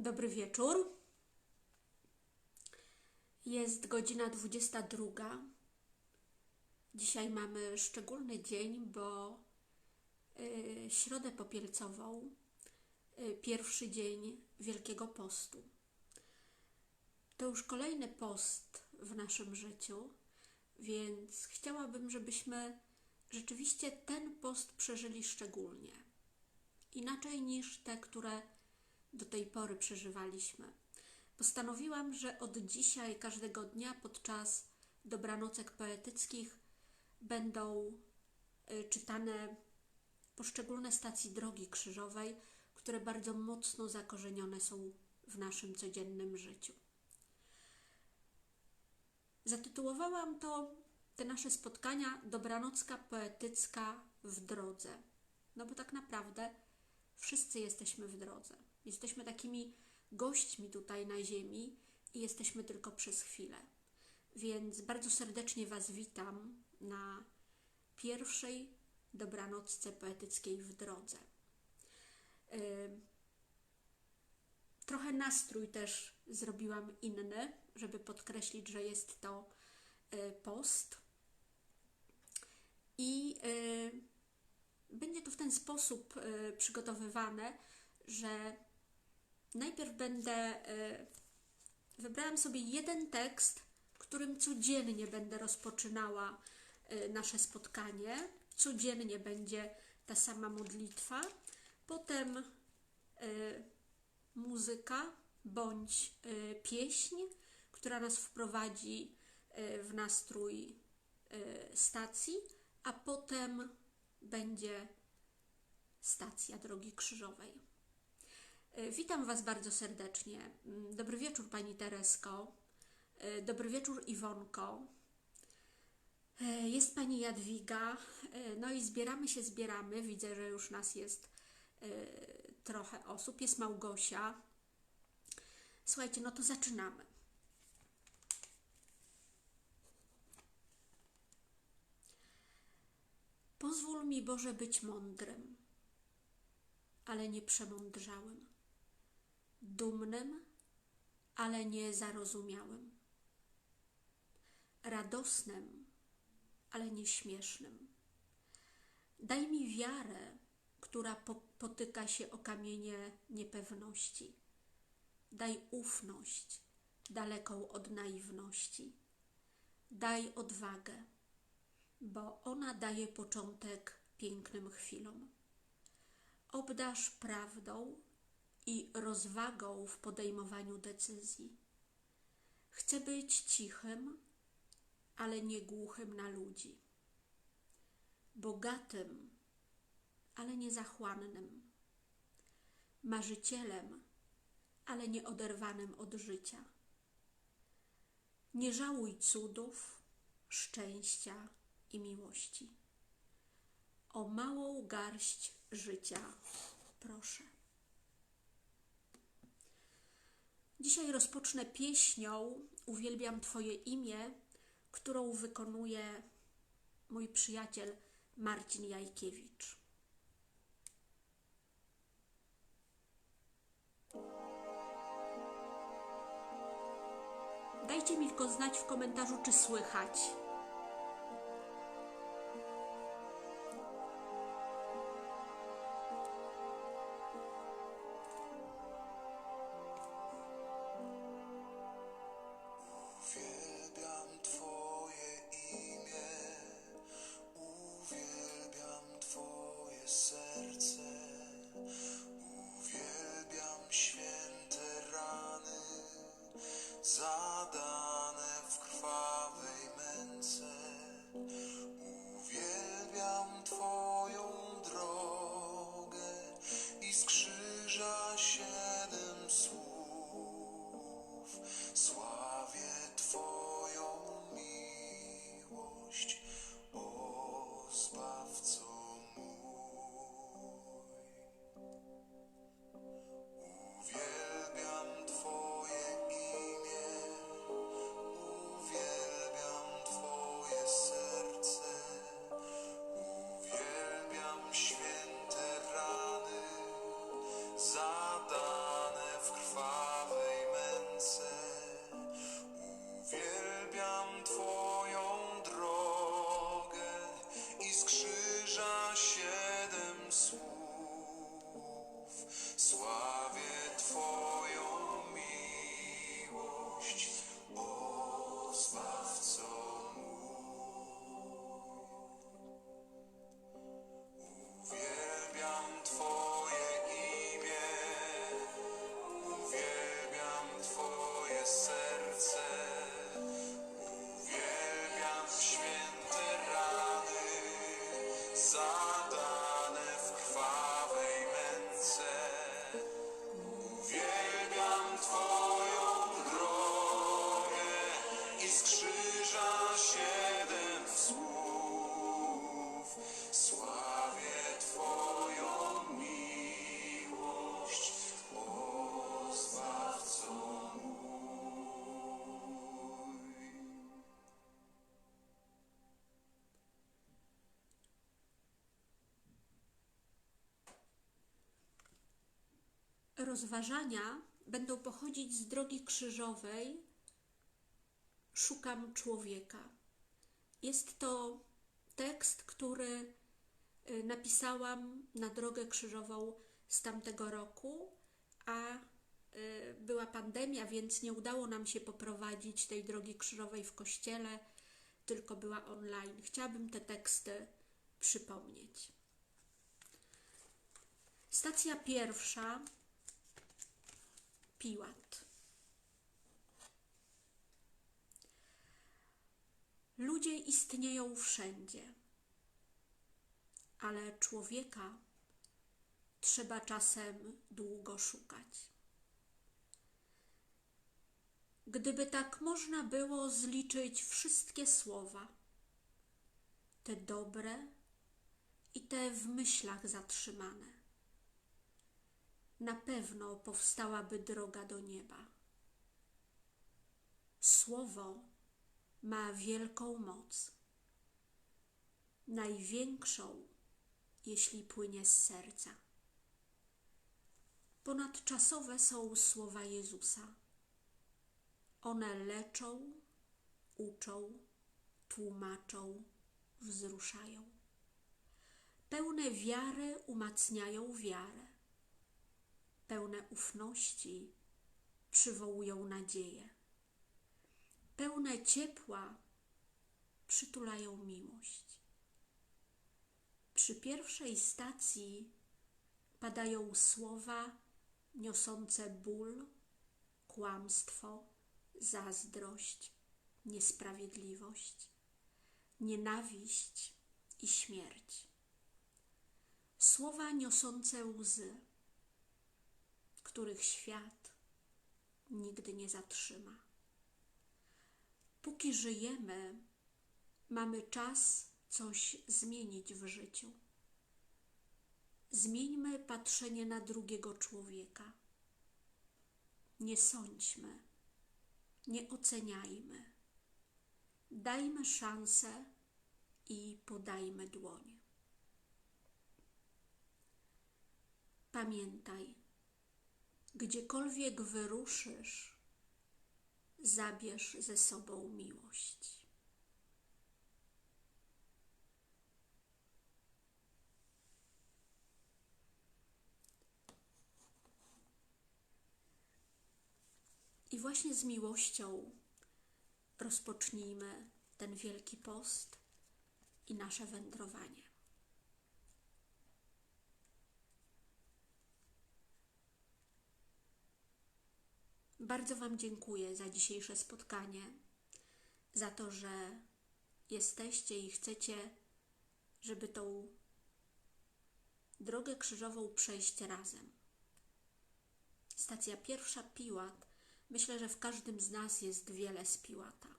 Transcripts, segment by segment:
Dobry wieczór. Jest godzina 22. Dzisiaj mamy szczególny dzień, bo y, środę popielcową, y, pierwszy dzień Wielkiego Postu. To już kolejny post w naszym życiu, więc chciałabym, żebyśmy rzeczywiście ten post przeżyli szczególnie. Inaczej niż te, które do tej pory przeżywaliśmy. Postanowiłam, że od dzisiaj, każdego dnia podczas dobranocek poetyckich będą y, czytane poszczególne stacji drogi krzyżowej, które bardzo mocno zakorzenione są w naszym codziennym życiu. Zatytułowałam to te nasze spotkania Dobranocka poetycka w drodze. No bo tak naprawdę wszyscy jesteśmy w drodze. Jesteśmy takimi gośćmi tutaj na Ziemi i jesteśmy tylko przez chwilę. Więc bardzo serdecznie Was witam na pierwszej dobranocce poetyckiej w drodze. Trochę nastrój też zrobiłam inny, żeby podkreślić, że jest to yy, post. I yy, będzie to w ten sposób przygotowywane, że najpierw będę. Wybrałam sobie jeden tekst, którym codziennie będę rozpoczynała nasze spotkanie. Codziennie będzie ta sama modlitwa. Potem muzyka bądź pieśń, która nas wprowadzi w nastrój stacji, a potem będzie stacja Drogi Krzyżowej. Witam Was bardzo serdecznie. Dobry wieczór Pani Teresko. Dobry wieczór Iwonko. Jest Pani Jadwiga. No i zbieramy się, zbieramy. Widzę, że już nas jest trochę osób. Jest Małgosia. Słuchajcie, no to zaczynamy. Pozwól mi, Boże, być mądrym, ale nie przemądrzałym, dumnym, ale nie zarozumiałym, radosnym, ale nie śmiesznym. Daj mi wiarę, która po potyka się o kamienie niepewności. Daj ufność, daleką od naiwności. Daj odwagę bo ona daje początek pięknym chwilom. Obdasz prawdą i rozwagą w podejmowaniu decyzji. Chcę być cichym, ale nie głuchym na ludzi. Bogatym, ale nie zachłannym. Marzycielem, ale nie oderwanym od życia. Nie żałuj cudów, szczęścia, i miłości. O małą garść życia proszę. Dzisiaj rozpocznę pieśnią Uwielbiam Twoje imię, którą wykonuje mój przyjaciel Marcin Jajkiewicz. Dajcie mi tylko znać w komentarzu, czy słychać. Rozważania będą pochodzić z drogi krzyżowej Szukam człowieka. Jest to tekst, który y, napisałam na drogę krzyżową z tamtego roku, a y, była pandemia, więc nie udało nam się poprowadzić tej drogi krzyżowej w kościele, tylko była online. Chciałabym te teksty przypomnieć. Stacja pierwsza Piłat. Ludzie istnieją wszędzie, ale człowieka trzeba czasem długo szukać. Gdyby tak można było zliczyć wszystkie słowa, te dobre i te w myślach zatrzymane, na pewno powstałaby droga do nieba. Słowo ma wielką moc, największą, jeśli płynie z serca. Ponadczasowe są słowa Jezusa. One leczą, uczą, tłumaczą, wzruszają. Pełne wiary umacniają wiarę. Pełne ufności przywołują nadzieję pełne ciepła przytulają miłość. Przy pierwszej stacji padają słowa niosące ból, kłamstwo, zazdrość, niesprawiedliwość, nienawiść i śmierć. Słowa niosące łzy, których świat nigdy nie zatrzyma. Póki żyjemy, mamy czas coś zmienić w życiu. Zmieńmy patrzenie na drugiego człowieka. Nie sądźmy, nie oceniajmy. Dajmy szansę i podajmy dłoń. Pamiętaj, gdziekolwiek wyruszysz, zabierz ze sobą miłość. I właśnie z miłością rozpocznijmy ten wielki post i nasze wędrowanie. Bardzo Wam dziękuję za dzisiejsze spotkanie, za to, że jesteście i chcecie, żeby tą drogę krzyżową przejść razem. Stacja pierwsza Piłat. Myślę, że w każdym z nas jest wiele z Piłata.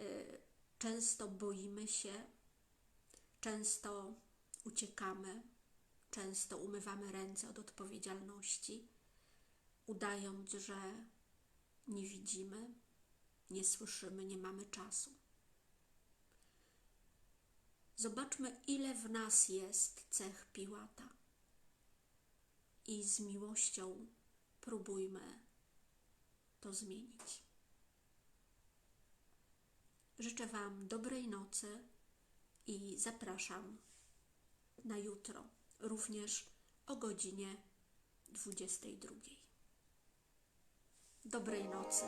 Y, często boimy się, często uciekamy, często umywamy ręce od odpowiedzialności udając, że nie widzimy, nie słyszymy, nie mamy czasu. Zobaczmy, ile w nas jest cech Piłata i z miłością próbujmy to zmienić. Życzę Wam dobrej nocy i zapraszam na jutro, również o godzinie 22. Dobrej nocy.